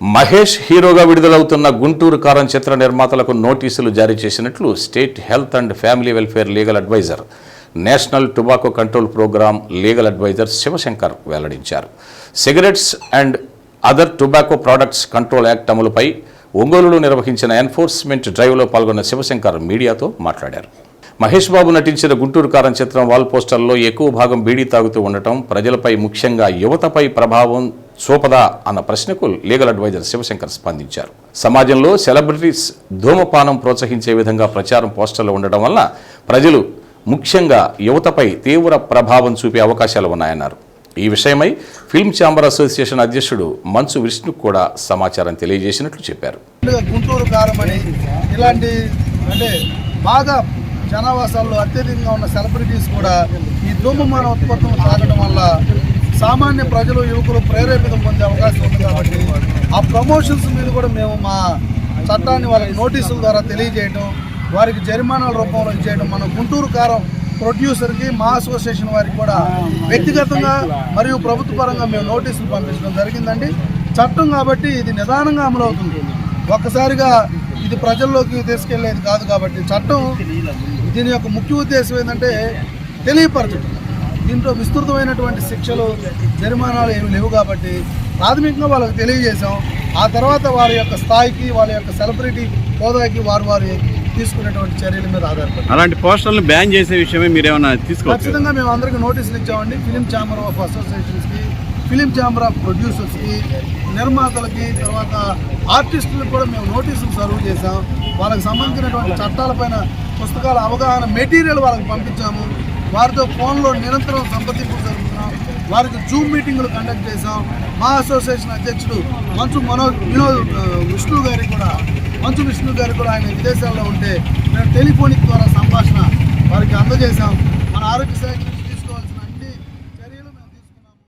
మహేష్ హీరోగా విడుదలవుతున్న గుంటూరు కారం చిత్ర నిర్మాతలకు నోటీసులు జారీ చేసినట్లు state health and family welfare legal adviser national tobacco control program legal adviser Shivashankar వెల్లడించారు. Cigarettes and other tobacco products control act అమలుపై ఒంగోలులో నిర్వహించిన ఎన్ఫోర్స్మెంట్ డ్రైవ్లో పాల్గొన్న శివశంకర్ మీడియాతో మాట్లాడారు. మహేష్ బాబు నటించిన గుంటూరు కారం చిత్రం వాల్ పోస్టర్లో ఎక్కువ భాగం బీడీ తాగుతూ ఉండటం ప్రజలపై ముఖ్యంగా యువతపై ప్రభావం సోపదా అన్న ప్రశ్నకు లీగల్ అడ్వైజర్ శివశంకర్ స్పందించారు. సమాజంలో సెలబ్రిటీస్ ధూమపానం ప్రోత్సహించే విధంగా ప్రచారం పోస్టర్లు ఉండటం వల్ల ప్రజలు ముఖ్యంగా యువతపై తీవ్ర ప్రభావం చూపే అవకాశాలు ఉన్నాయన్నారు. ఈ విషయమై ఫిల్మ్ ఛాంబర్ అసోసియేషన్ అధ్యక్షుడు మంచు విష్ణు కూడా సమాచారం తెలియజేసినట్లు చెప్పారు. గుంటూరు కారం ఇలాంటి అంటే బాగా జనావాసాల్లో అత్యధికంగా ఉన్న సెలబ్రిటీస్ కూడా ఈ ధూమమాన ఉత్పత్తులు తాగడం వల్ల సామాన్య ప్రజలు యువకులు ప్రేరేపితం పొందే అవకాశం ఉంది కాబట్టి ఆ ప్రమోషన్స్ మీద కూడా మేము మా చట్టాన్ని వాళ్ళకి నోటీసుల ద్వారా తెలియజేయడం వారికి జరిమానాల రూపంలో ఇచ్చేయడం మన గుంటూరు కారం ప్రొడ్యూసర్కి మా అసోసియేషన్ వారికి కూడా వ్యక్తిగతంగా మరియు ప్రభుత్వ పరంగా మేము నోటీసులు పంపించడం జరిగిందండి. చట్టం కాబట్టి ఇది నిదానంగా అమలవుతుంది ఒక్కసారిగా ఇది ప్రజల్లోకి తీసుకెళ్ళేది కాదు కాబట్టి చట్టం దీని యొక్క ముఖ్య ఉద్దేశం ఏంటంటే తెలియపరచడం దీంట్లో విస్తృతమైనటువంటి శిక్షలు జరిమానాలు ఏమి లేవు కాబట్టి ప్రాథమికంగా వాళ్ళకి తెలియజేశాం. ఆ తర్వాత వారి యొక్క స్థాయికి వాళ్ళ యొక్క సెలబ్రిటీ హోదాకి వారు వారి తీసుకునేటువంటి చర్యల మీద ఆధారపడి అలాంటి పోస్టర్లను బ్యాన్ చేసే విషయమే మీరు ఏమైనా తీసుకోవచ్చు ఖచ్చితంగా మేము అందరికీ నోటీసులు ఇచ్చామండి. ఫిలిం ఛాంబర్ ఆఫ్ అసోసియేషన్స్కి ఫిలిం ఛాంబర్ ఆఫ్ ప్రొడ్యూసర్స్కి నిర్మాతలకి తర్వాత ఆర్టిస్టులకు కూడా మేము నోటీసులు సర్వ్ చేసాం వాళ్ళకి సంబంధించినటువంటి చట్టాలపైన పుస్తకాల అవగాహన మెటీరియల్ వాళ్ళకి పంపించాము. వారితో ఫోన్లో నిరంతరం సంప్రదింపులు జరుపుతున్నాం వారికి జూమ్ మీటింగ్లు కండక్ట్ చేశాం. మా అసోసియేషన్ అధ్యక్షుడు మంచు మనోజ్ వినోద్ విష్ణు గారికి కూడా మంచు విష్ణు గారు కూడా ఆయన విదేశాల్లో ఉంటే మేము టెలిఫోనిక్ ద్వారా సంభాషణ వారికి అందజేశాం. మన ఆరోగ్య శాఖ